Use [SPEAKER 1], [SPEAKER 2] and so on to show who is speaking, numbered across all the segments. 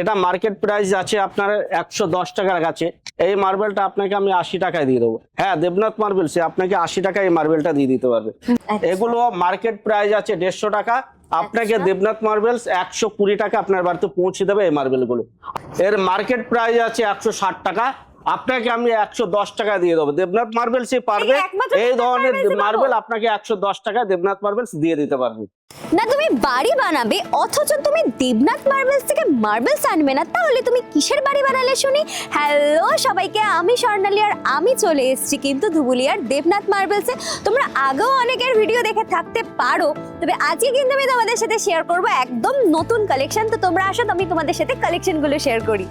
[SPEAKER 1] এটা market price আছে আপনার একশো দশ টাকার কাছে। এই মার্বেলটা আপনাকে আমি আশি টাকায় দিয়ে দেবো। হ্যাঁ দেবনাথ মার্বেল সে আপনাকে আশি টাকায় এই মার্বেলটা দিয়ে দিতে পারবে। এগুলো মার্কেট প্রাইস আছে দেড়শো টাকা। আপনাকে
[SPEAKER 2] আচ্ছা।
[SPEAKER 1] দেবনাথ মার্বেলস একশো কুড়ি টাকা আপনার বাড়িতে পৌঁছে দেবে এই মার্বেলগুলো এর মার্কেট প্রাইস আছে একশো ষাট টাকা। আপনাকে আমি একশো দশ টাকা দিয়ে দেবো। দেবনাথ মার্বেলস পারবে।
[SPEAKER 2] এই
[SPEAKER 1] ধরনের মার্বেল আপনাকে একশো দশ টাকা দেবনাথ মার্বেলস দিয়ে দিতে পারবে।
[SPEAKER 2] না তুমি বাড়ি বানাবে অথচ তুমি দেবনাথ মার্বেলস থেকে মার্বেলস আনবে না। তাহলে তুমি কিসের বাড়ি বানালে শুনি? হ্যালো সবাইকে আমি স্বর্ণালী আর আমি চলে এসেছি কিন্তু ধুবুলিয়ার দেবনাথ মার্বেলসে। তোমরা আগেও অনেকের ভিডিও দেখে থাকতে পারো তবে আজকে কিন্তু আমি তোমাদের সাথে শেয়ার করব একদম নতুন কালেকশন তো তোমরা আসো আমি তোমাদের সাথে কালেকশনগুলো শেয়ার করি।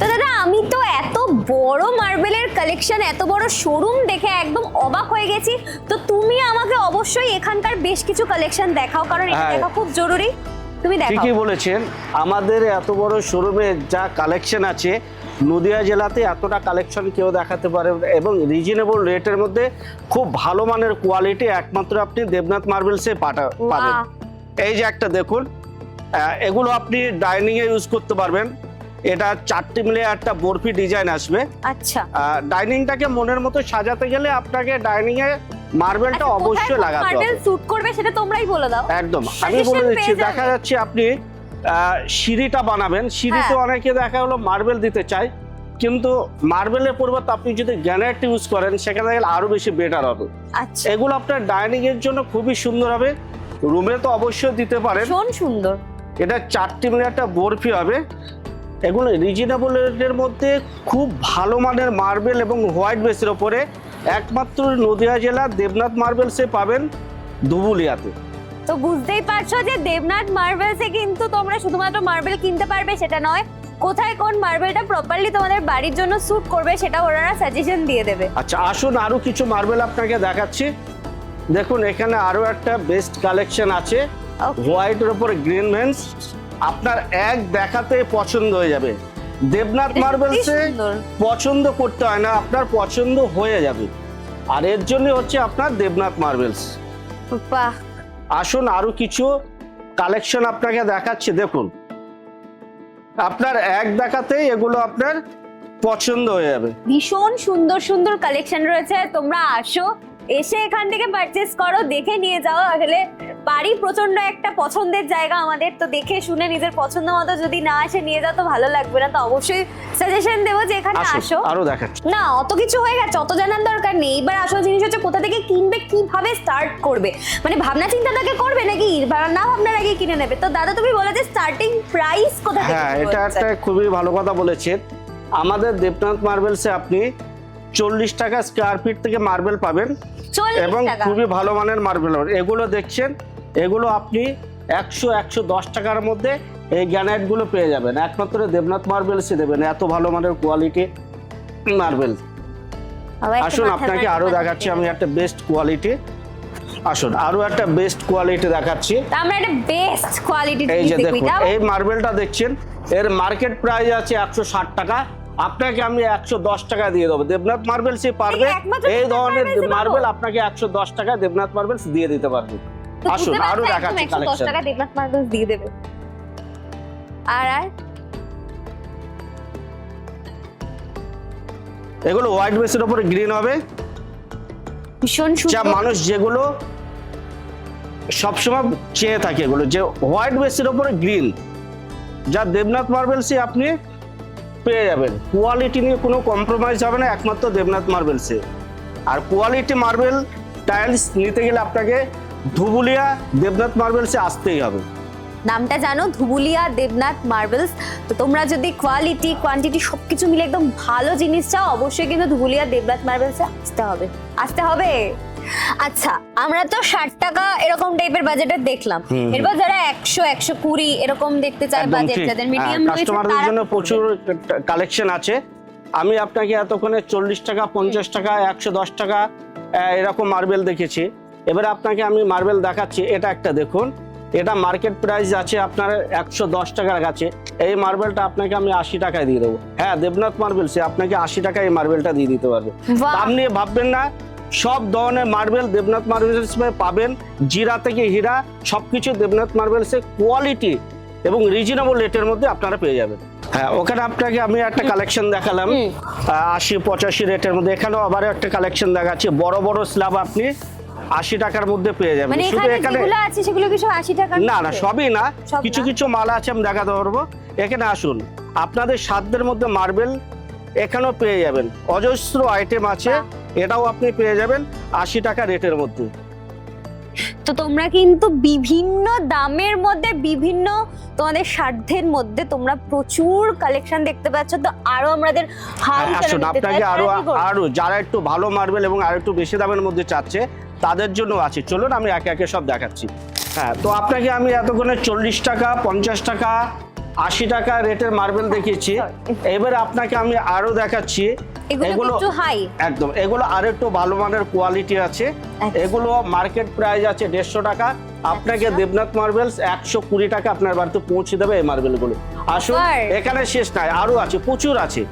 [SPEAKER 2] তো দাদা আমি তো এত বড় মার্বেলের কালেকশন এত বড় শোরুম দেখে একদম অবাক হয়ে গেছি। তো তুমি আমাকে অবশ্যই এখানকার বেশ কিছু কালেকশন দেখাও কারণ এটা
[SPEAKER 1] হ্যাঁ।
[SPEAKER 2] দেখা খুব জরুরি। তুমি দেখাও।
[SPEAKER 1] ঠিকই বলেছেন। আমাদের এত বড় শোরুমে যা কালেকশন আছে নদিয়া জেলাতে এতটা কালেকশন কেউ দেখাতে পারে এবং রিজনেবল রেটের মধ্যে খুব ভালো মানের কোয়ালিটি একমাত্র আপনি দেবনাথ মার্বেলসে পাঠা পাবেন। এই যে একটা দেখুন এগুলো আপনি ডাইনিং এ ইউজ করতে পারবেন। এটা চারটি মিলে একটা বরফি ডিজাইন আসবে।
[SPEAKER 2] আচ্ছা।
[SPEAKER 1] ডাইনিংটাকে মনের মতো সাজাতে গেলে আপনাকে ডাইনিং এ মার্বেলটা
[SPEAKER 2] আচ্ছা,
[SPEAKER 1] অবশ্যই লাগাতে হবে।
[SPEAKER 2] মার্বেল স্যুট করবে সেটা তোমরাই বলে দাও।
[SPEAKER 1] একদম আমি বলে দিচ্ছি দেখা যাচ্ছে আপনি সিঁড়িটা বানাবেন। সিঁড়িতে
[SPEAKER 2] হ্যাঁ।
[SPEAKER 1] অনেকে দেখা হলো মার্বেল দিতে চায় কিন্তু মার্বেলের পরিবর্তে আপনি যদি গ্যানাইট ইউজ করেন সেখানে গেলে আরও বেশি বেটার হবে।
[SPEAKER 2] আচ্ছা।
[SPEAKER 1] এগুলো আপনার ডাইনিং এর জন্য খুবই সুন্দর হবে। রুমে তো অবশ্যই দিতে পারেন।
[SPEAKER 2] সুন্দর।
[SPEAKER 1] এটা চারটি মিলে একটা বরফি হবে। এগুলো রিজনেবল রেটের মধ্যে খুব ভালো মানের মার্বেল এবং হোয়াইট বেসের ওপরে একমাত্র নদিয়া জেলা দেবনাথ মার্বেলসে পাবেন ধুবুলিয়াতে
[SPEAKER 2] তো বুঝতেই পারছ যে দেবনাথ মার্বেলসে কিন্তু তোমরা শুধুমাত্র মার্বেল কিনতে পারবে সেটা নয় কোথায় কোন মার্বেলটা প্রপারলি তোমাদের বাড়ির জন্য স্যুট করবে সেটা ওনারা সাজেশন দিয়ে দেবে।
[SPEAKER 1] আচ্ছা আসুন আরও কিছু মার্বেল আপনাকে দেখাচ্ছি। দেখুন এখানে আরও একটা বেস্ট কালেকশন আছে. হোয়াইটের উপরে গ্রিন ভেন্স আপনার এক দেখাতে পছন্দ হয়ে যাবে। দেবনাথ মার্বেলসে পছন্দ করতে হয় না আপনার পছন্দ হয়ে যাবে। আর এর জন্য হচ্ছে আপনার দেবনাথ মার্বেলস। আসুন আরও কিছু কালেকশন আপনাকে দেখাচ্ছি দেখুন। আপনার এক দেখাতে এগুলো আপনার পছন্দ হয়ে যাবে।
[SPEAKER 2] ভীষণ সুন্দর সুন্দর কালেকশন রয়েছে তোমরা আসো। এসে এখান থেকে পারচেস করো দেখে নিয়ে যাও। আসলে বাড়ি প্রচণ্ড একটা পছন্দের জায়গা আমাদের তো দেখে শুনে নিজের পছন্দ মতো যদি না আসে নিয়ে যাও তো ভালো লাগবে না। তো অবশ্যই সাজেশন দেবো যে এখানে আসো
[SPEAKER 1] আরও দেখাচ্ছি।
[SPEAKER 2] না অত কিছু হয়ে গেছে অত জানার দরকার নেই। এবার আসল জিনিস হচ্ছে কোথা থেকে কিনবে কীভাবে স্টার্ট করবে? মানে ভাবনা চিন্তা তাকে করবে নাকি? না ভাবনার আগে কিনে নেবে? তো দাদা তুমি বলে যে স্টার্টিং প্রাইস কোথা থেকে
[SPEAKER 1] হ্যাঁ এটা একটা খুবই ভালো কথা বলেছেন। আমাদের দেবনাথ মার্বেলসে আপনি চল্লিশ টাকা স্কোয়ার ফিট থেকে মার্বেল পাবেন। এবং খুবই ভালো মানের মার্বেল এগুলো দেখছেন এগুলো আপনি একশো একশো দশ টাকার মধ্যে এই গ্যানাইটগুলো পেয়ে যাবেন। একমাত্র দেবনাথ মার্বেলসে দেবেন এত ভালো মানের কোয়ালিটি মার্বেল আসুন আপনাকে
[SPEAKER 2] নাড়তে আরও
[SPEAKER 1] দেখাচ্ছি আমি একটা বেস্ট কোয়ালিটি আসুন আরও একটা বেস্ট কোয়ালিটি দেখাচ্ছি।
[SPEAKER 2] আমরা একটা বেস্ট কোয়ালিটি
[SPEAKER 1] এই যে দেখুন এই মার্বেলটা দেখছেন এর মার্কেট প্রাইস আছে একশো ষাট টাকা। আপনাকে আমি একশো দশ টাকা দিয়ে দেবো। দেবনাথ মার্বেলস পারবে?
[SPEAKER 2] এই
[SPEAKER 1] ধরনের মার্বেল আপনাকে একশো দশ টাকা দেবনাথ মার্বেলস দিয়ে দিতে পারবে। আসুন আরও দেখাচ্ছি কালেকশন
[SPEAKER 2] টাকা দেবনাথ মার্বেলস দিয়ে দেবে। আর আর?
[SPEAKER 1] এগুলো হোয়াইট বেসের উপরে গ্রিন হবে।
[SPEAKER 2] ভীষণ
[SPEAKER 1] যা মানুষ যেগুলো সবসময় চেয়ে থাকে এগুলো যে হোয়াইট বেসের উপরে গ্রিন যা দেবনাথ মার্বেলসে আপনি পেয়ে যাবেন। কোয়ালিটি নিয়ে কোনো কম্প্রোমাইজ হবে না, একমাত্র দেবনাথ মার্বেলসে আর কোয়ালিটি মার্বেল টাইলস নিতে গেলে আপনাকে ধুবুলিয়া দেবনাথ মার্বেলসে আসতেই হবে।
[SPEAKER 2] নামটা জানো? ধুবুলিয়া দেবনাথ মার্বেলস তো তোমরা যদি কোয়ালিটি কোয়ান্টিটি সবকিছু মিলে একদম ভালো জিনিস চাও, অবশ্যই কিন্তু ধুবুলিয়া দেবনাথ মার্বেলসে আসতে হবে। আসতে হবে? আচ্ছা আমরা তো ষাট টাকা এরকম টাইপের বাজেটের দেখলাম। এরপর যারা একশো একশো কুড়ি এরকম দেখতে চায় বাজেট যাদের মিডিয়াম
[SPEAKER 1] কাস্টমারদের জন্য প্রচুর কালেকশন আছে। আমি আপনাকে এতক্ষণে চল্লিশ টাকা পঞ্চাশ টাকা একশো দশ টাকা এরকম মার্বেল দেখেছি। এবারে আপনাকে আমি মার্বেল দেখাচ্ছি। এটা একটা দেখুন। এটা মার্কেট প্রাইস আছে আপনার একশো দশ টাকার কাছে। এই মার্বেলটা আপনাকে আমি আশি টাকায় দিয়ে দেবো। হ্যাঁ দেবনাথ মার্বেল সে আপনাকে আশি টাকায় এই মার্বেলটা দিয়ে দিতে পারবে। আপনি ভাববেন না। সব ধরনের মার্বেল দেবনাথ মার্বেলস পাবেন। জিরা থেকে হীরা সবকিছু দেবনাথ মার্বেলসে কোয়ালিটি এবং রিজনেবল রেটের মধ্যে আপনারা পেয়ে যাবেন। হ্যাঁ ওখানে আপনাকে আমি একটা কালেকশন দেখালাম। আশি পঁচাশি রেটের মধ্যে। এখানেও আবার একটা কালেকশন দেখাচ্ছি। বড় বড় স্ল্যাব আপনি আশি টাকার মধ্যে পেয়ে যাবেন।
[SPEAKER 2] মানে
[SPEAKER 1] শুধু
[SPEAKER 2] এখানে
[SPEAKER 1] এখানে
[SPEAKER 2] আছে সেগুলো কি আশি টাকা
[SPEAKER 1] না না সবই না। কিছু কিছু মাল আছে আমি দেখাতে পারব। এখানে আসুন। আপনাদের সাধ্যের মধ্যে মার্বেল এখানেও পেয়ে যাবেন। অজস্র আইটেম আছে। এটাও আপনি পেয়ে যাবেন আশি টাকা রেটের মধ্যে।
[SPEAKER 2] তো তোমরা কিন্তু বিভিন্ন দামের মধ্যে বিভিন্ন তোমাদের সাধ্যের মধ্যে তোমরা প্রচুর কালেকশন দেখতে পাচ্ছ। তো আরও আমাদের
[SPEAKER 1] হ্যাঁ, আপনাকে আরও আরও যারা একটু ভালো মার্বেল এবং আর একটু বেশি দামের মধ্যে চাচ্ছে তাদের জন্য আছে। চলুন আমি একে একে সব দেখাচ্ছি। হ্যাঁ তো আপনাকে আমি এতক্ষণে চল্লিশ টাকা পঞ্চাশ টাকা আশি টাকা রেটের মার্বেল দেখিয়েছি। এবারে আপনাকে আমি আরও দেখাচ্ছি
[SPEAKER 2] এগুলো একটু হাই
[SPEAKER 1] একদম এগুলো আর একটু ভালো মানের কোয়ালিটি আছে।
[SPEAKER 2] আচ্ছা।
[SPEAKER 1] এগুলো মার্কেট প্রাইস আছে দেড়শো টাকা। আপনাকে
[SPEAKER 2] আচ্ছা।
[SPEAKER 1] দেবনাথ মার্বেলস একশো কুড়ি টাকা আপনার বাড়িতে পৌঁছে দেবে এই মার্বেলগুলো আসুন এখানে শেষ নাই আরও আছে প্রচুর আছে।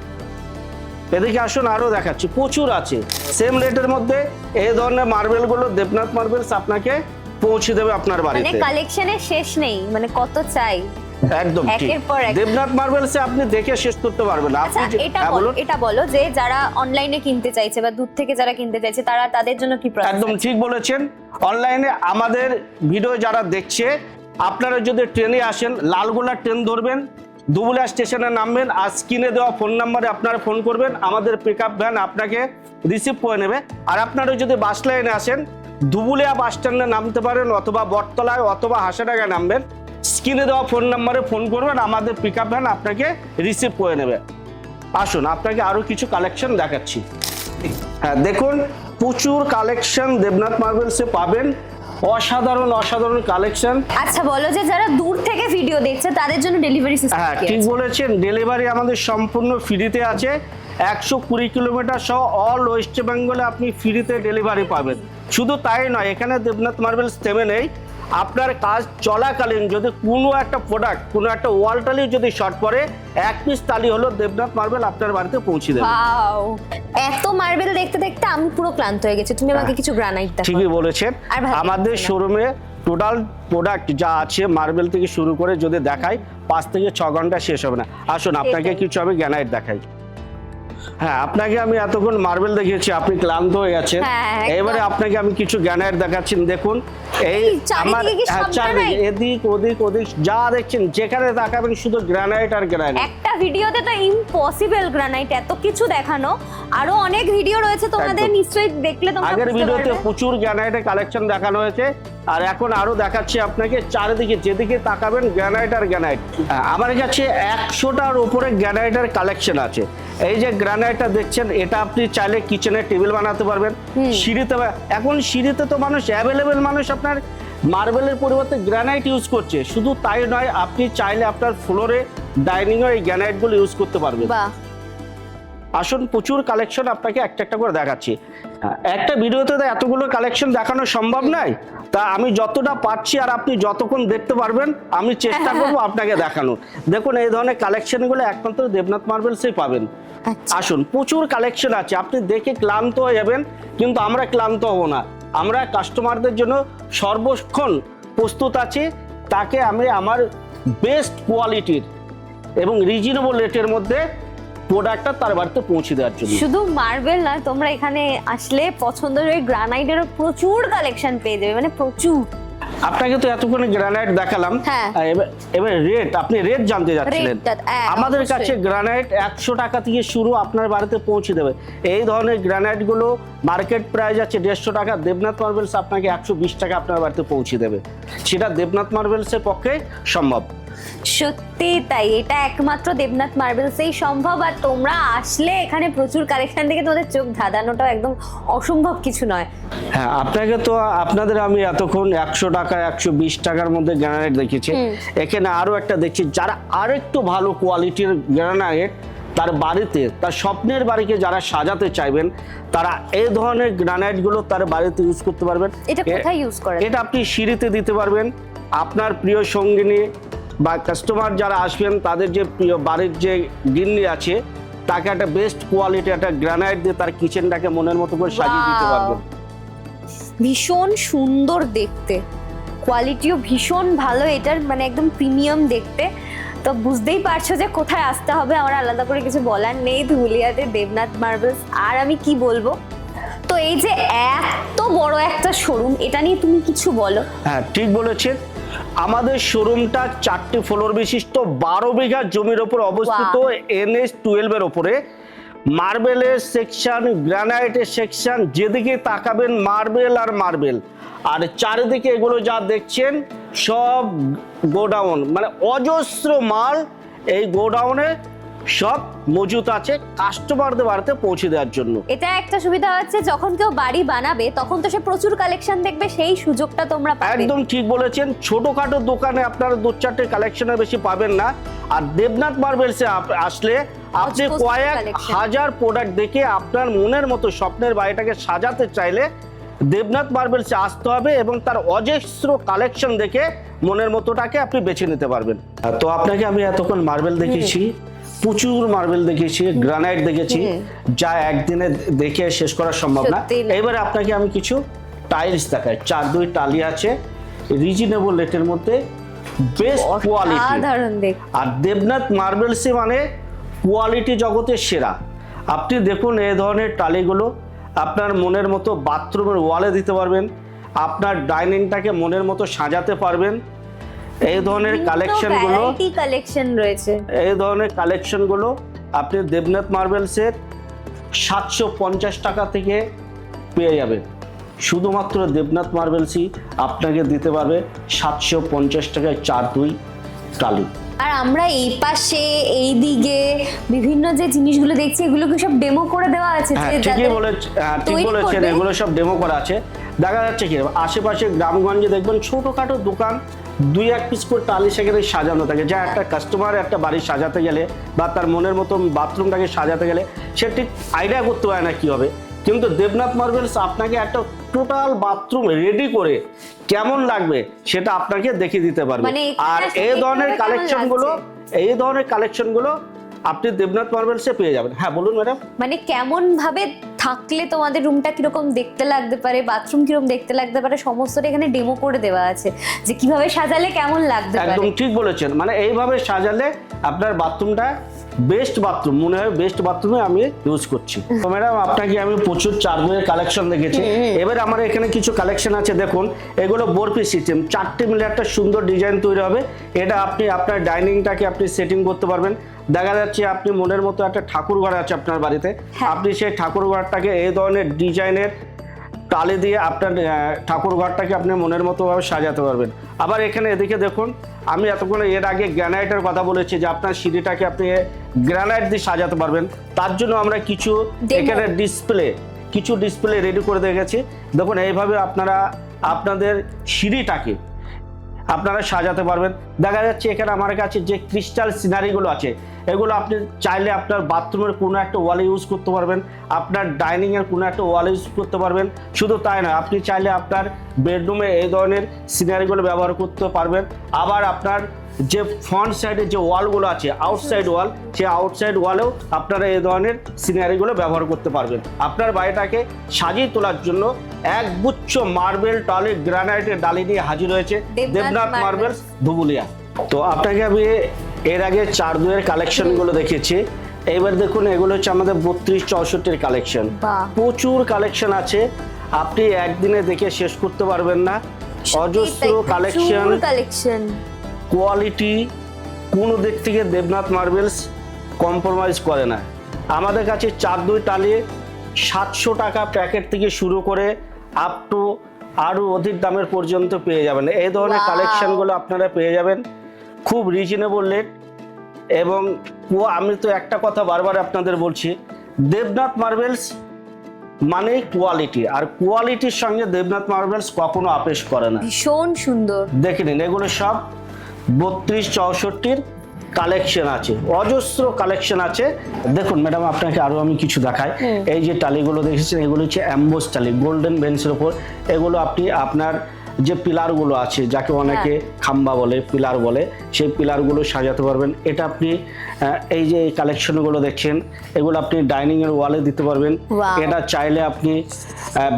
[SPEAKER 1] এদিকে আসুন আরও দেখাচ্ছি প্রচুর আছে। সেম রেটের মধ্যে এই ধরনের মার্বেলগুলো দেবনাথ মার্বেলস আপনাকে পৌঁছে দেবে আপনার
[SPEAKER 2] মানে
[SPEAKER 1] বাড়িতে।
[SPEAKER 2] কালেকশনের শেষ নেই মানে কত চাই?
[SPEAKER 1] একদম
[SPEAKER 2] একের পর এক।
[SPEAKER 1] দেবনাথ মার্বেলসে আপনি দেখে শেষ করতে পারবেন। না
[SPEAKER 2] আচ্ছা
[SPEAKER 1] আপনি
[SPEAKER 2] এটা
[SPEAKER 1] হ্যাঁ,
[SPEAKER 2] বলো এটা বলো যে যারা অনলাইনে কিনতে চাইছে বা দূর থেকে যারা কিনতে চাইছে তারা তাদের জন্য কি
[SPEAKER 1] একদম ঠিক বলেছেন। অনলাইনে আমাদের ভিডিও যারা দেখছে আপনারা যদি ট্রেনে আসেন লালগোলা ট্রেন ধরবেন দুবুলা স্টেশনে নামবেন আর স্ক্রিনে দেওয়া ফোন নাম্বারে আপনারা ফোন করবেন আমাদের পিক আপ ভ্যান আপনাকে রিসিভ করে নেবে। আর আপনারা যদি বাস লাইনে আসেন দুবুলিয়া বাস স্ট্যান্ডে নামতে পারেন অথবা বটতলায় অথবা হাসাডাঙ্গায় নামবেন। স্ক্রিনে দেওয়া ফোন নাম্বারে ফোন করবেন আমাদের পিক আপ ভ্যান আপনাকে রিসিভ করে নেবে। আসুন আপনাকে আরও কিছু কালেকশন দেখাচ্ছি। হ্যাঁ দেখুন প্রচুর কালেকশন দেবনাথ মার্বেলসে পাবেন। অসাধারণ অসাধারণ কালেকশন
[SPEAKER 2] আচ্ছা বলো যে যারা দূর থেকে ভিডিও দেখছে তাদের জন্য ডেলিভারি সিস্টেম
[SPEAKER 1] হ্যাঁ ঠিক বলেছেন ডেলিভারি আমাদের সম্পূর্ণ ফ্রিতে আছে। একশো কুড়ি কিলোমিটার সহ অল ওয়েস্ট বেঙ্গলে আপনি ফ্রিতে ডেলিভারি পাবেন। শুধু তাই নয় এখানে দেবনাথ মার্বেলস থেমে নেই। আপনার কাজ চলাকালীন যদি কোনো একটা প্রোডাক্ট কোনো একটা ওয়াল টালি যদি শর্ট পড়ে এক পিস তালি হলো দেবনাথ মার্বেল আপনার বাড়িতে পৌঁছে দেবে।
[SPEAKER 2] এত মার্বেল দেখতে দেখতে আমি পুরো ক্লান্ত হয়ে গেছি। তুমি আমাকে কিছু গ্রানাইট দেখো
[SPEAKER 1] ঠিকই বলেছেন। আমাদের শোরুমে টোটাল প্রোডাক্ট যা আছে মার্বেল থেকে শুরু করে যদি দেখাই পাঁচ থেকে ছ ঘণ্টা শেষ হবে না। আসুন আপনাকে কিছু আমি গ্রানাইট দেখাই। হ্যাঁ আপনাকে আমি এতক্ষণ মার্বেল দেখিয়েছি আপনি ক্লান্ত হয়ে গেছেন।
[SPEAKER 2] হ্যাঁ,
[SPEAKER 1] এবারে আপনাকে আমি কিছু গ্যানাইট দেখাচ্ছি দেখুন। এই
[SPEAKER 2] চারিদিকে কি
[SPEAKER 1] হ্যাঁ, চারিদিকে? এদিক ওদিক ওদিক যা দেখছেন যেখানে তাকাবেন শুধু গ্রানাইট আর গ্রানাইট
[SPEAKER 2] একটা ভিডিওতে তো ইম্পসিবল গ্রানাইট এত কিছু দেখানো। আরও অনেক ভিডিও রয়েছে তোমাদের। নিশ্চয়ই দেখলে তোমরা
[SPEAKER 1] আগের ভিডিওতে প্রচুর গ্রানাইটের কালেকশন দেখানো হয়েছে আর এখন আরও দেখাচ্ছি আপনাকে চারিদিকে যেদিকে তাকাবেন গ্রানাইট আর গ্রানাইট আমার কাছে একশোটার উপরে গ্রানাইটের কালেকশন আছে। এই যে গ্রানাইটটা দেখছেন এটা আপনি চাইলে কিচেনে টেবিল বানাতে পারবেন। সিঁড়িতে এখন সিঁড়িতে তো মানুষ অ্যাভেলেবেল মানুষ আপনার মার্বেলের পরিবর্তে গ্রানাইট ইউজ করছে। শুধু তাই নয় আপনি চাইলে আপনার ফ্লোরে ডাইনিংয়ে এই গ্রানাইটগুলো ইউজ করতে পারবেন। আসুন প্রচুর কালেকশন আপনাকে একটা একটা করে দেখাচ্ছি। একটা ভিডিওতে তো এতগুলো কালেকশন দেখানো সম্ভব নয়। তা আমি যতটা পাচ্ছি আর আপনি যতক্ষণ দেখতে পারবেন আমি চেষ্টা করব আপনাকে দেখানো দেখুন এই ধরনের কালেকশনগুলো একমাত্র দেবনাথ মার্বেলসেই পাবেন।
[SPEAKER 2] আচ্ছা।
[SPEAKER 1] আসুন প্রচুর কালেকশন আছে। আপনি দেখে ক্লান্ত হয়ে যাবেন কিন্তু আমরা ক্লান্ত হব না। আমরা কাস্টমারদের জন্য সর্বক্ষণ প্রস্তুত আছি। তাকে আমি আমার বেস্ট কোয়ালিটির এবং রিজনেবল রেটের মধ্যে প্রোডাক্টটা তার বাড়িতে পৌঁছে দেওয়ার জন্য।
[SPEAKER 2] শুধু মার্বেল নয় তোমরা এখানে আসলে পছন্দের ওই গ্রানাইটেরও প্রচুর কালেকশন পেয়ে যাবে মানে প্রচুর।
[SPEAKER 1] আপনাকে তো এতক্ষণ গ্রানাইট দেখালাম।
[SPEAKER 2] হ্যাঁ।
[SPEAKER 1] এবার রেট আপনি রেট জানতে যাচ্ছিলেন।
[SPEAKER 2] হ্যাঁ,
[SPEAKER 1] আমাদের কাছে গ্রানাইট একশো টাকা থেকে শুরু আপনার বাড়িতে পৌঁছে দেবে। এই ধরনের গ্রানাইটগুলো মার্কেট প্রাইস আছে দেড়শো টাকা দেবনাথ মার্বেলস আপনাকে একশো বিশ টাকা আপনার বাড়িতে পৌঁছে দেবে। সেটা দেবনাথ মার্বেলসের পক্ষে সম্ভব।
[SPEAKER 2] সত্যি তাই এটা একমাত্র দেবনাথ মার্বেলসেই সম্ভব। আর তোমরা আসলে এখানে প্রচুর কালেকশন দেখে তোমাদের চোখ ধাঁধানোটাও একদম অসম্ভব কিছু নয়।
[SPEAKER 1] হ্যাঁ আপনাকে তো আপনাদের আমি এতক্ষণ একশো টাকা একশো বিশ টাকার মধ্যে গ্রানাইট দেখেছি এখানে আরও একটা দেখছি যারা আরও একটু ভালো কোয়ালিটির গ্রানাইট তার বাড়িতে তার স্বপ্নের বাড়িকে যারা সাজাতে চাইবেন তারা এই ধরনের গ্রানাইটগুলো তার বাড়িতে ইউজ করতে পারবেন।
[SPEAKER 2] এটা কোথায় ইউজ করে
[SPEAKER 1] এটা আপনি সিঁড়িতে দিতে পারবেন। আপনার প্রিয় সঙ্গিনী বা কাস্টমার যারা আসবেন তাদের যে প্রিয় বাড়ির যে গিন্নি আছে তাকে একটা বেস্ট কোয়ালিটি একটা গ্রানাইট দিয়ে তার কিচেনটাকে মনের মতো করে সাজিয়ে দিতে পারবেন।
[SPEAKER 2] ভীষণ সুন্দর দেখতে। কোয়ালিটিও ভীষণ ভালো এটার মানে একদম প্রিমিয়াম দেখতে। তো বুঝতেই পারছ যে কোথায় আসতে হবে আমার আলাদা করে কিছু বলার নেই। ধুলিয়াতে দেবনাথ মার্বেলস আর আমি কি বলব? তো এই যে এত বড় একটা শোরুম এটা নিয়ে তুমি কিছু বলো।
[SPEAKER 1] হ্যাঁ ঠিক বলেছেন। আমাদের শোরুমটা চারটি ফ্লোর বিশিষ্ট বারো বিঘা জমির ওপর অবস্থিত এনএস টুয়েলভের ওপরে। মার্বেলের সেকশন গ্রানাইটের সেকশন যেদিকে তাকাবেন মার্বেল আর মার্বেল। আর চারিদিকে এগুলো যা দেখছেন সব গোডাউন। মানে অজস্র মাল এই গোডাউনে সব মজুত আছে কাস্টমারদের বাড়িতে পৌঁছে দেওয়ার জন্য।
[SPEAKER 2] এটা একটা সুবিধা হচ্ছে যখন কেউ বাড়ি বানাবে তখন তো সে প্রচুর কালেকশন দেখবে সেই সুযোগটা তোমরা পাবে।
[SPEAKER 1] একদম ঠিক বলেছেন ছোটখাটো দোকানে আপনারা দু চারটে কালেকশনের বেশি পাবেন না। আর দেবনাথ মার্বেলসে আসলে আপনি কয়েক হাজার প্রোডাক্ট দেখে আপনার মনের মতো স্বপ্নের বাড়িটাকে সাজাতে চাইলে দেবনাথ মার্বেলসে আসতে হবে এবং তার অজস্র কালেকশন দেখে মনের মতোটাকে আপনি বেছে নিতে পারবেন। তো আপনাকে আমি এতক্ষণ মার্বেল দেখেছি। প্রচুর মার্বেল দেখেছি গ্রানাইট দেখেছি যা একদিনে দেখে শেষ করা সম্ভব না। এবারে আপনাকে আমি কিছু টাইলস দেখাই চার দুই টালি আছে রিজনেবল রেটের মধ্যে বেস্ট কোয়ালিটি আর দেবনাথ মার্বেলসে মানে কোয়ালিটি জগতের সেরা। আপনি দেখুন এই ধরনের টালিগুলো আপনার মনের মতো বাথরুমের ওয়ালে দিতে পারবেন আপনার ডাইনিংটাকে মনের মতো সাজাতে পারবেন এই ধরনের কালেকশনগুলো
[SPEAKER 2] ভ্যারাইটি কালেকশন রয়েছে।
[SPEAKER 1] এই ধরনের কালেকশনগুলো আপনি দেবনাথ মার্বেলসের সাতশো পঞ্চাশ টাকা থেকে পেয়ে যাবেন। শুধুমাত্র দেবনাথ মার্বেলসই আপনাকে দিতে পারবে সাতশো পঞ্চাশ টাকায় চার দুই টালি
[SPEAKER 2] আর আমরা এই পাশে এই দিকে বিভিন্ন যে জিনিসগুলো দেখছি এগুলো কি সব ডেমো করে দেওয়া আছে?
[SPEAKER 1] হ্যাঁ ঠিকই বলে হ্যাঁ, ঠিক বলেছেন এগুলো সব ডেমো করা আছে। দেখা যাচ্ছে কি আশেপাশে গ্রামগঞ্জে দেখবেন ছোটোখাটো দোকান দুই এক পিস করে টালি সেখানে সাজানো থাকে। যা একটা কাস্টমার একটা বাড়ি সাজাতে গেলে বা তার মনের মতো বাথরুমটাকে সাজাতে গেলে সে ঠিক আইডিয়া করতে পারে না কি হবে। কিন্তু দেবনাথ মার্বেলস আপনাকে একটা টোটাল বাথরুম রেডি করে কেমন লাগবে সেটা আপনাকে দেখিয়ে দিতে পারবে।
[SPEAKER 2] মানে
[SPEAKER 1] আর এই ধরনের কালেকশনগুলো এই ধরনের কালেকশনগুলো আপনি দেবনাথ মার্বেলসে পেয়ে যাবেন। হ্যাঁ বলুন ম্যাডাম
[SPEAKER 2] মানে কেমন ভাবে থাকলে তোমাদের রুমটা কীরকম দেখতে লাগতে পারে বাথরুম কীরকম দেখতে লাগতে পারে সমস্তটা এখানে ডেমো করে দেওয়া আছে যে কীভাবে সাজালে কেমন লাগতে পারে।
[SPEAKER 1] একদম ঠিক বলেছেন। মানে এইভাবে সাজালে আপনার বাথরুমটা বেস্ট বাথরুম মনে হয় বেস্ট বাথরুমে আমি ইউজ করছি। তো ম্যাডাম আপনাকে আমি প্রচুর চার্জের কালেকশন দেখেছি। এবার আমার এখানে কিছু কালেকশন আছে দেখুন। এগুলো বোরপি সিস্টেম চারটে মিলে একটা সুন্দর ডিজাইন তৈরি হবে। এটা আপনি আপনার ডাইনিংটাকে আপনি সেটিং করতে পারবেন। দেখা যাচ্ছে আপনি মনের মতো একটা ঠাকুর ঘর আছে আপনার বাড়িতে।
[SPEAKER 2] হ্যাঁ।
[SPEAKER 1] আপনি সেই ঠাকুর ঘরটাকে এই ধরনের ডিজাইনের টালি দিয়ে আপনার ঠাকুর ঘরটাকে আপনি মনের মতোভাবে সাজাতে পারবেন। আবার এখানে এদিকে দেখুন আমি এতক্ষণ এর আগে গ্রানাইটের কথা বলেছি যে আপনার সিঁড়িটাকে আপনি গ্রানাইট দিয়ে সাজাতে পারবেন। তার জন্য আমরা কিছু এখানে ডিসপ্লে কিছু ডিসপ্লে রেডি করে দেখেছি দেখুন এইভাবে আপনারা আপনাদের সিঁড়িটাকে আপনারা সাজাতে পারবেন। দেখা যাচ্ছে এখানে আমার কাছে যে ক্রিস্টাল সিনারিগুলো আছে, এগুলো আপনি চাইলে আপনার বাথরুমের কোনো একটা ওয়ালে ইউজ করতে পারবেন, আপনার ডাইনিংয়ের কোনো একটা ওয়ালে ইউজ করতে পারবেন। শুধু তাই নয়, আপনি চাইলে আপনার বেডরুমে এই ধরনের সিনারিগুলো ব্যবহার করতে পারবেন। আবার আপনার যে ফ্রন্ট সাইডে যে ওয়ালগুলো আছে আউটসাইড ওয়াল সেই আউটসাইড ওয়ালেও আপনারা এই ধরনের সিনারিগুলো ব্যবহার করতে পারবেন। আপনার বাড়িটাকে সাজিয়ে তোলার জন্য এক গুচ্ছ মার্বেল টলি গ্রানাইটের ডালি নিয়ে হাজির হয়েছে
[SPEAKER 2] দেবনাথ।
[SPEAKER 1] মার্বেলস ধুবুলিয়া। তো আপনাকে আমি এর আগে চার দুয়ের কালেকশনগুলো দেখেছি এবার দেখুন এগুলো হচ্ছে আমাদের বত্রিশ চৌষট্টির কালেকশন প্রচুর কালেকশন আছে। আপনি একদিনে দেখে শেষ করতে পারবেন না। অজস্র কালেকশন
[SPEAKER 2] কালেকশন
[SPEAKER 1] কোয়ালিটি কোনো দিক থেকে দেবনাথ মার্বেলস কম্প্রোমাইজ করে না। আমাদের কাছে চার দুই টালে সাতশো টাকা প্যাকেট থেকে শুরু করে আপ টু আরও অধিক দামের পর্যন্ত পেয়ে যাবেন। এই ধরনের কালেকশানগুলো আপনারা পেয়ে যাবেন। খুব রিজনেবল রেট এবং আমি তো একটা কথা বারবার আপনাদের বলছি দেবনাথ মার্বেলস মানে কোয়ালিটি আর কোয়ালিটির সঙ্গে দেবনাথ মার্বেলস কখনো আপেশ করে না।
[SPEAKER 2] ভীষণ সুন্দর।
[SPEAKER 1] দেখে নিন এগুলো সব বত্রিশ চৌষট্টির কালেকশন আছে। অজস্র কালেকশন আছে। দেখুন ম্যাডাম আপনাকে আরও আমি কিছু দেখাই। এই যে টালিগুলো দেখেছেন এগুলো হচ্ছে অ্যাম্বোস টালি গোল্ডেন বেঞ্চের ওপর এগুলো আপনি আপনার যে পিলারগুলো আছে যাকে অনেকে খাম্বা বলে পিলার বলে সেই পিলারগুলো সাজাতে পারবেন। এটা আপনি এই যে কালেকশনগুলো দেখছেন এগুলো আপনি ডাইনিং এর ওয়ালে দিতে পারবেন। এটা চাইলে আপনি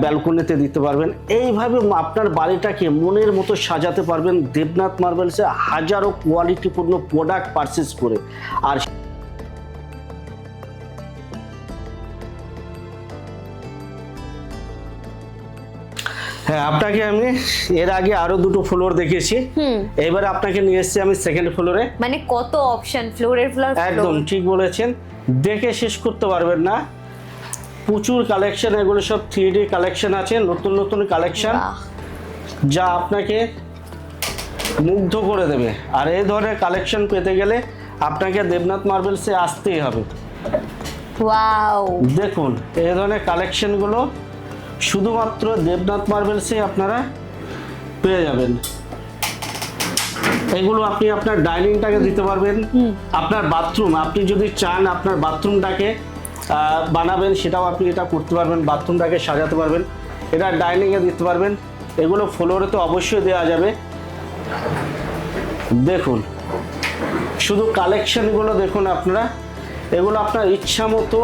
[SPEAKER 1] ব্যালকনিতে দিতে পারবেন। এইভাবে আপনার বাড়িটাকে মনের মতো সাজাতে পারবেন। দেবনাথ মার্বেলসে হাজারো কোয়ালিটিপূর্ণ প্রোডাক্ট পারচেস করে। আর হ্যাঁ আপনাকে আমি এর আগে আরও দুটো ফ্লোর দেখিয়েছি।
[SPEAKER 2] হুম।
[SPEAKER 1] এবারে আপনাকে নিয়ে এসেছি আমি সেকেন্ড ফ্লোরে
[SPEAKER 2] মানে কত অপশন ফ্লোরের ফ্লোর
[SPEAKER 1] একদম ঠিক বলেছেন। দেখে শেষ করতে পারবেন না। প্রচুর কালেকশন এগুলো সব থ্রি ডি কালেকশন আছে নতুন নতুন কালেকশন যা আপনাকে মুগ্ধ করে দেবে। আর এই ধরনের কালেকশন পেতে গেলে আপনাকে দেবনাথ মার্বেলসে আসতেই হবে।
[SPEAKER 2] ওয়াও
[SPEAKER 1] দেখুন এই ধরনের কালেকশনগুলো শুধুমাত্র দেবনাথ মার্বেলসে আপনারা পেয়ে যাবেন। এগুলো আপনি আপনার ডাইনিংটাকে দিতে পারবেন। আপনার বাথরুম আপনি যদি চান আপনার বাথরুমটাকে বানাবেন সেটাও আপনি এটা করতে পারবেন বাথরুমটাকে সাজাতে পারবেন। এটা ডাইনিংয়ে দিতে পারবেন। এগুলো ফ্লোরে তো অবশ্যই দেওয়া যাবে। দেখুন শুধু কালেকশনগুলো দেখুন আপনারা। এগুলো আপনার ইচ্ছা মতো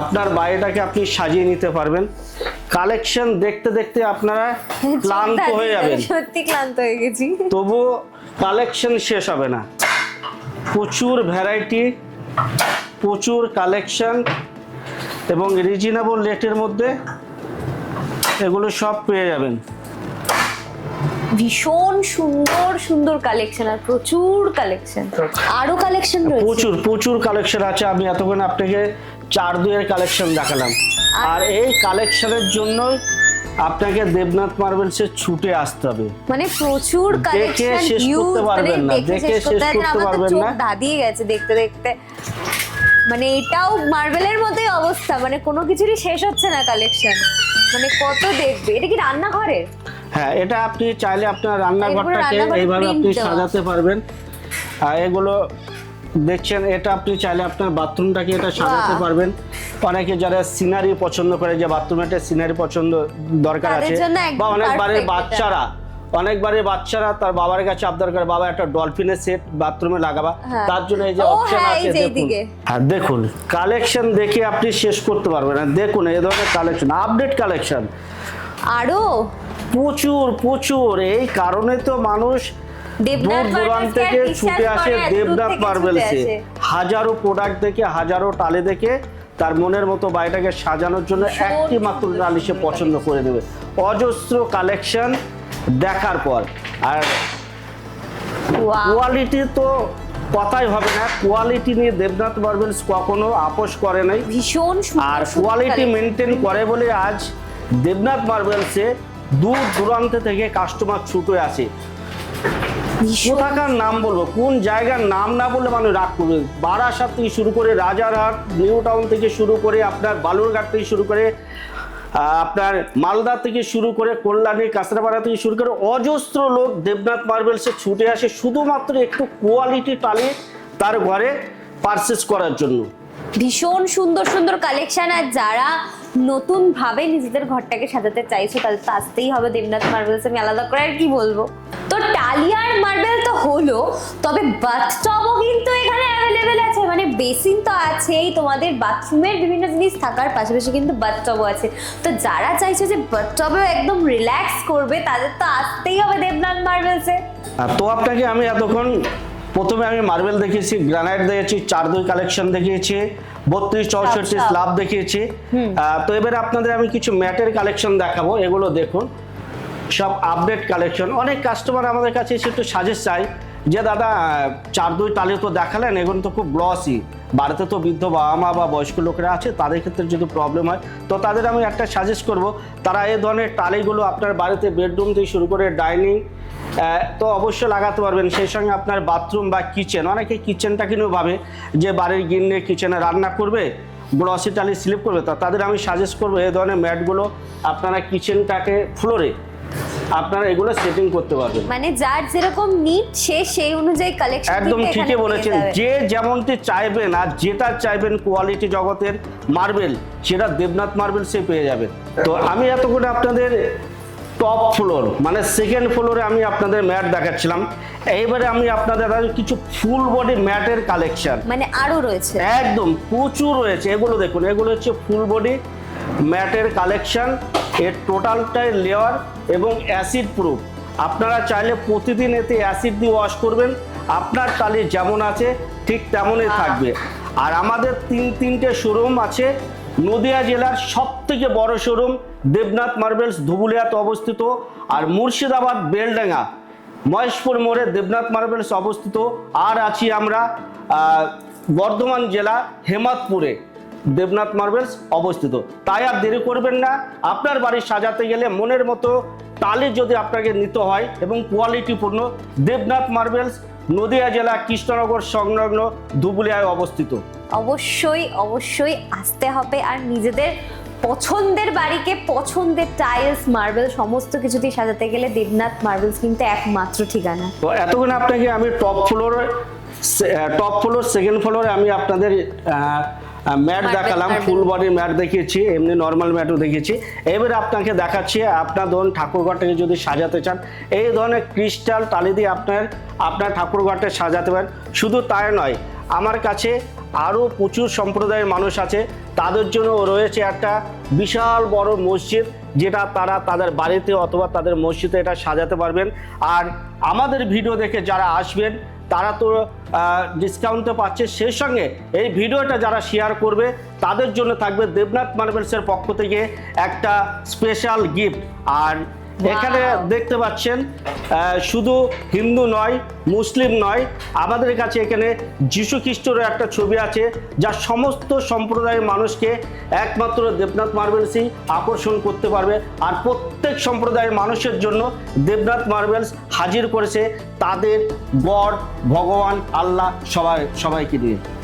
[SPEAKER 1] আপনার বাড়িটাকে আপনি সাজিয়ে নিতে পারবেন। কালেকশন দেখতে দেখতে আপনারা ক্লান্ত হয়ে যাবেন।
[SPEAKER 2] সত্যি ক্লান্ত হয়ে গেছি।
[SPEAKER 1] তবু কালেকশন শেষ হবে না। প্রচুর ভ্যারাইটি প্রচুর কালেকশন এবং রিজনেবল রেটের মধ্যে এগুলো সব পেয়ে যাবেন।
[SPEAKER 2] ভীষণ সুন্দর সুন্দর কালেকশন আর প্রচুর কালেকশন। আরও কালেকশন রয়েছে।
[SPEAKER 1] প্রচুর প্রচুর কালেকশন আছে। আমি এতক্ষণ আপনাকে চার দুইয়ের কালেকশন দেখালাম। আর এই কালেকশনের জন্য আপনাকে দেবনাথ মার্বেলসে ছুটে আসতে হবে।
[SPEAKER 2] মানে প্রচুর কালেকশন
[SPEAKER 1] শেষ করতে
[SPEAKER 2] মানে
[SPEAKER 1] পারবেন না,
[SPEAKER 2] দেখে শেষ করতে পারবেন না। ধাঁধিয়ে গেছে দেখতে দেখতে। মানে এটাও মার্বেলের মতোই অবস্থা মানে কোনো কিছুরই শেষ হচ্ছে না কালেকশন মানে কত দেখবে? এটা কি রান্নাঘরের
[SPEAKER 1] হ্যাঁ এটা আপনি চাইলে আপনার রান্নাঘরটাকে এইভাবে আপনি সাজাতে পারবেন। আর এগুলো দেখছেন এটা আপনি চাইলে আপনার বাথরুমটাকে এটা সাজাতে। পারবেন অনেকে যারা সিনারি পছন্দ করে যে বাথরুমে একটা সিনারি পছন্দ দরকার আছে বা অনেক বাড়ির
[SPEAKER 2] perfect এটা।
[SPEAKER 1] বাচ্চারা অনেক বাড়ির বাচ্চারা তার বাবার কাছে আবদার করে বাবা একটা ডলফিনের সেট বাথরুমে লাগাবা
[SPEAKER 2] হ্যাঁ।
[SPEAKER 1] তার জন্য এই যে অপশন
[SPEAKER 2] হ্যাঁ,
[SPEAKER 1] আছে দেখুন
[SPEAKER 2] এইদিকে।
[SPEAKER 1] হ্যাঁ দেখুন কালেকশন দেখে আপনি শেষ করতে পারবেন না দেখুন এই ধরনের কালেকশন আপডেট কালেকশন
[SPEAKER 2] আরও
[SPEAKER 1] প্রচুর প্রচুর এই কারণে তো মানুষ দূর দূরান্ত থেকে ছুটে আসে
[SPEAKER 2] ছুটে
[SPEAKER 1] মার্বেলসে হাজারো প্রোডাক্ট দেখে হাজারো টালে দেখে তার মনের মতো বাড়িটাকে সাজানোর জন্য একটি মাত্র টালি সে পছন্দ করে নেবে। অজস্র কালেকশন দেখার পর আর কোয়ালিটি তো কথাই হবে না কোয়ালিটি নিয়ে দেবনাথ মার্বেলস কখনো আপোষ করে নাই।
[SPEAKER 2] ভীষণ
[SPEAKER 1] আর কোয়ালিটি। মেনটেন করে বলে আজ দেবনাথ মার্বেলসে দূর দূরান্ত থেকে কাস্টমার ছুটে আসে। কোথাকার নাম বলব? কোন জায়গার নাম না বললে মানুষ রাগ করবে? বারাসাত থেকে শুরু করে রাজারহাট নিউ টাউন থেকে শুরু করে আপনার বালুরঘাট থেকে শুরু করে আপনার মালদা থেকে শুরু করে কল্যাণী কাঁচরাপাড়া থেকে শুরু করে অজস্র লোক দেবনাথ মার্বেলসে ছুটে আসে শুধুমাত্র একটু কোয়ালিটি টালি তার ঘরে পারচেস করার জন্য।
[SPEAKER 2] ভীষণ সুন্দর সুন্দর কালেকশন আর যারা নতুন ভাবে নিজেদের ঘরটাকে সাজাতে চাইছো তাদের তো আসতেই হবে দেবনাথ মার্বেলস, আমি আলাদা করে আর কি বলব? তো টালিয়ার মার্বেল তো হলো, তবে বাথটবও কিন্তু এখানে অ্যাভেলেবেল আছে মানে বেসিন তো আছেই, তোমাদের বাথরুমের বিভিন্ন জিনিস থাকার পাশাপাশি কিন্তু বাথটবও আছে। তো যারা চাইছো যে বাথটবেও একদম রিল্যাক্স করবে, তাদের তো আসতেই হবে দেবনাথ মার্বেলসে।
[SPEAKER 1] তো আপনাকে আমি এতক্ষণ প্রথমে আমি মার্বেল দেখিয়েছি গ্রানাইট দেখেছি চার দুই কালেকশন দেখিয়েছি বত্রিশ চৌষট্টি
[SPEAKER 2] স্লাব
[SPEAKER 1] স্ল্যাব দেখিয়েছি। আহ, তো এবারে আপনাদের আমি কিছু ম্যাটের কালেকশন দেখাবো এগুলো দেখুন। সব আপডেট কালেকশন অনেক কাস্টমার আমাদের কাছে এসে একটু সাজেস্ট চাই যে দাদা আহ, চার দুই তালে তো দেখালেন এগুলো তো খুব গ্লসি বাড়িতে তো বৃদ্ধ বাবা মা বা বয়স্ক লোকেরা আছে, তাদের ক্ষেত্রে যদি প্রবলেম হয়, তো তাদের আমি একটা সাজেস্ট করব, তারা এ ধরনের টালিগুলো আপনার বাড়িতে বেডরুম থেকে শুরু করে ডাইনিং তো অবশ্যই লাগাতে পারবেন। সেই সঙ্গে আপনার বাথরুম বা কিচেন অনেকে কিচেনটা কিনেও ভাবে যে বাড়ির গিন্নে কিচেনে রান্না করবে গ্লসি টালি স্লিপ করবে, তা তাদের আমি সাজেস্ট করব এই ধরনের ম্যাটগুলো আপনারা কিচেনটাকে ফ্লোরে আপনারা এগুলো সেটিং করতে পারবেন।
[SPEAKER 2] মানে যার যেরকম নিড সে সেই অনুযায়ী কালেকশন
[SPEAKER 1] একদম ঠিকই বলেছেন। যে যেমনটি চাইবেন আর যেটা চাইবেন কোয়ালিটি জগতের মার্বেল সেটা দেবনাথ মার্বেল সে পেয়ে যাবেন। তো আমি এতক্ষণ আপনাদের টপ ফ্লোর মানে সেকেন্ড ফ্লোরে আমি আপনাদের ম্যাট দেখাচ্ছিলাম। এইবারে আমি আপনাদের কিছু ফুল বডি ম্যাটের কালেকশন
[SPEAKER 2] মানে আরও রয়েছে।
[SPEAKER 1] একদম প্রচুর রয়েছে। এগুলো দেখুন এগুলো হচ্ছে ফুল বডি ম্যাটের কালেকশন এর টোটালটাই লেয়ার এবং অ্যাসিড প্রুফ আপনারা চাইলে প্রতিদিন এতে অ্যাসিড দিয়ে ওয়াশ করবেন। আপনার টালি যেমন আছে ঠিক তেমনই থাকবে। আর আমাদের তিন তিনটে শোরুম আছে। নদিয়া জেলার সব থেকে বড় শোরুম দেবনাথ মার্বেলস ধুবুলিয়াতে অবস্থিত আর মুর্শিদাবাদ বেলডাঙ্গা। মহেশপুর মোড়ে দেবনাথ মার্বেলস অবস্থিত। আর আছি আমরা বর্ধমান জেলা হেমাদপুরে দেবনাথ মার্বেলস অবস্থিত। তাই আর দেরি করবেন না আপনার বাড়ি সাজাতে গেলে মনের মতো তালে যদি আপনাকে নিতে হয় এবং কোয়ালিটিপূর্ণ দেবনাথ মার্বেলস নদিয়া জেলা কৃষ্ণনগর সংলগ্ন ধুবুলিয়ায় অবস্থিত।
[SPEAKER 2] অবশ্যই অবশ্যই আসতে হবে আর নিজেদের পছন্দের বাড়িকে পছন্দের টাইলস মার্বেল সমস্ত কিছু দিয়ে সাজাতে গেলে দেবনাথ মার্বেলস কিন্তু একমাত্র ঠিকানা।
[SPEAKER 1] তো এতক্ষণ আপনাকে আমি top floor top floor second ফ্লোরে আমি আপনাদের ম্যাট দেখালাম. ফুল বডি ম্যাট দেখিয়েছি এমনি নর্মাল ম্যাটও দেখিয়েছি। এবার আপনাকে দেখাচ্ছি আপনার ধরুন ঠাকুরঘরটাকে যদি সাজাতে চান এই ধরনের ক্রিস্টাল টালি দিয়ে আপনার আপনার ঠাকুরঘরটা সাজাতে পারেন। শুধু তাই নয় আমার কাছে আরও প্রচুর সম্প্রদায়ের মানুষ আছে তাদের জন্য রয়েছে একটা বিশাল বড় মসজিদ যেটা তারা তাদের বাড়িতে অথবা তাদের মসজিদে এটা সাজাতে পারবেন। আর আমাদের ভিডিও দেখে যারা আসবেন তারা তো ডিসকাউন্টে পাচ্ছে। সেই সঙ্গে এই ভিডিওটা যারা শেয়ার করবে, তাদের জন্য থাকবে দেবনাথ মার্বেলসের পক্ষ থেকে একটা স্পেশাল গিফট আর এখানে দেখতে পাচ্ছেন শুধু হিন্দু নয়, মুসলিম নয়, আমাদের কাছে এখানে যীশু খ্রিস্টেরও একটা ছবি আছে, যা সমস্ত সম্প্রদায়ের মানুষকে একমাত্র দেবনাথ মার্বেলসই আকর্ষণ করতে পারবে। আর প্রত্যেক সম্প্রদায়ের মানুষের জন্য দেবনাথ মার্বেলস হাজির করেছে তাদের গড, ভগবান, আল্লাহ, সবাই, সবাইকে দিয়ে